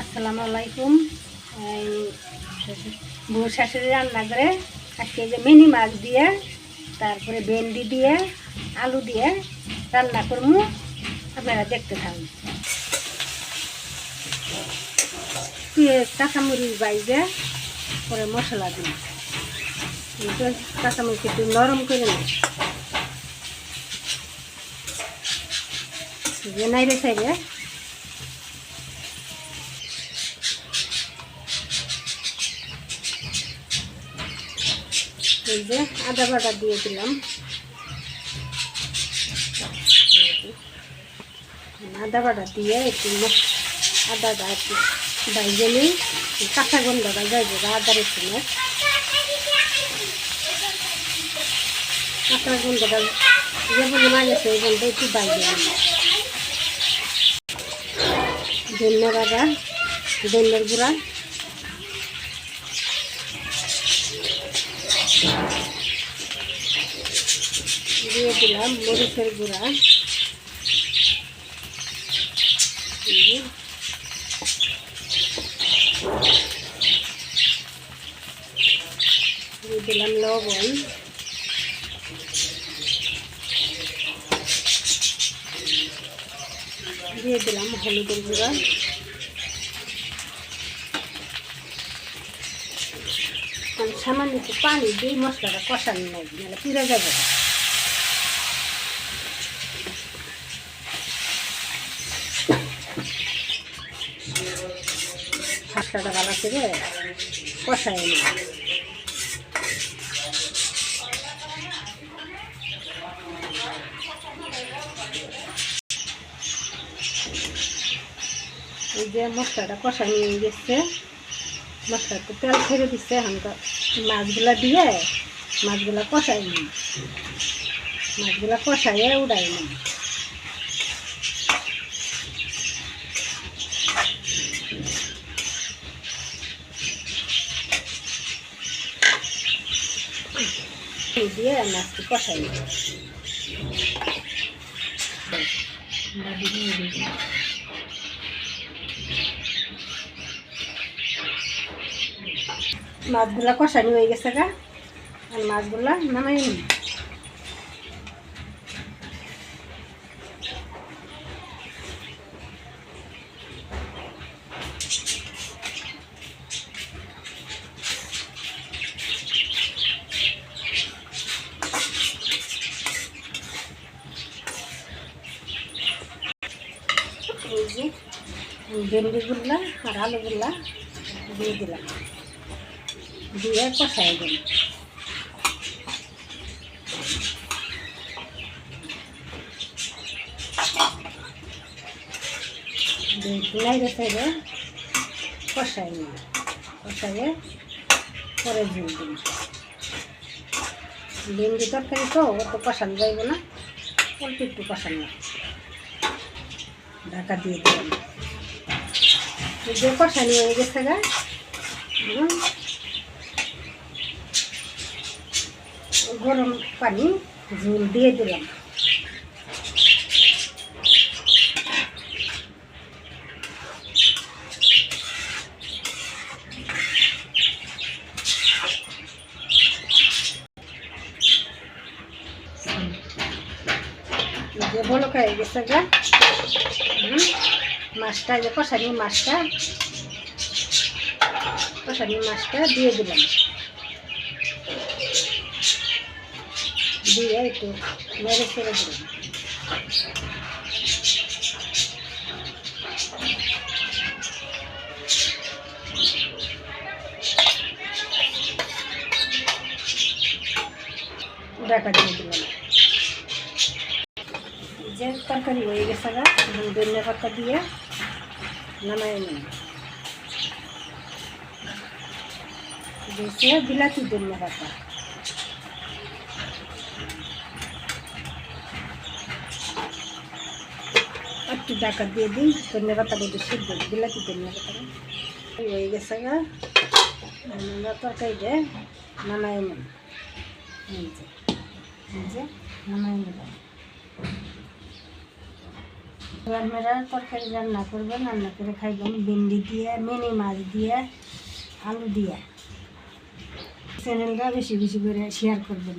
আসসালামু আলাইকুম। এই বউ শাশুড়ি রান্না করে আজকে যে মিনি মাছ দিয়ে, তারপরে ভেন্ডি দিয়ে, আলু দিয়ে রান্না করব আপনারা দেখতে থাকুন। কাঁচামরিচ বাইজে পরে মশলা দিন কাঁচামরিচ একটু নরম করে নিই। যে নাইরে সাইডে এই যে আদা বাটা দিয়ে দিলাম। আদা বাটা দিয়ে একটু আদাটা একটু বাইজে নিই। কাঁচা গন্ধটা যাইব আদা রসুনের কাঁচা গন্ধটা যে পরিমাণ আছে এই গন্ধ একটু বাইজে নিই। ধন্য বাটা ধন্যর গুঁড়া। দিয়ে দিলাম মরিচের গুঁড়া। দিয়ে দিলাম লবণ। দিয়ে দিলাম হলুদের গুঁড়া। সামান্য একটু পানি দিয়ে মশলাটা কষানো লাগবে নাহলে পুড়ে যাবে। মশলাটা ভালো করে কষাই নিই। এই যে মশলাটা কষাই নিয়ে গেছে মশলা তো তেল ছেড়ে দিচ্ছে এখন মাছগুলা দিয়ে মাছগুলা কষাই নিই। মাছগুলা কষাইয়ে উড়াই নিই। এই দিয়ে মাছটি কষাই নিই। মাছগুলা কষানি হয়ে গেছে গা। আর মাছগুলা নামাই নি ভেন্ডিগুলা আর আলুগুলা দিয়ে দিলাম। দিয়ে কষাই কষাইয়ে পরে ঝুল দিন ভেন্ডি তরকারি তো, অত কষানো যাইব না। অল্প একটু কষানো। ঢাকা দিয়ে দিলাম। কষানি হয়ে গেছে গা। গরম পানি ঝুল দিয়ে দিলাম যে বলক হয়ে গেছে গা। মাছটা যে কষানি মাছটা কষানি মাছটা দিয়ে দিলাম দিয়ে একটু মেরে ছেড়ে দিলাম যে তরকারি হয়ে গেছে গা ধনিয়া পাতা দিয়ে নামাই নিলাম দিয়েছে বিলাতি ধনিয়া পাতা একটু ডাকা দিয়ে দিই ধনিয়া পাতা বলতে সিদ্ধ বিলাতি ধনিয়া হয়ে গেছে গা। আমরা তরকারিটা নামাই যে নামাই এবার মেরা তরকারি রান্না করবেন রান্না করে খাইবেন ভেন্ডি দিয়ে, মিনি মাছ দিয়ে, আলু দিয়ে। চ্যানেলটা বেশি বেশি করে শেয়ার করবেন।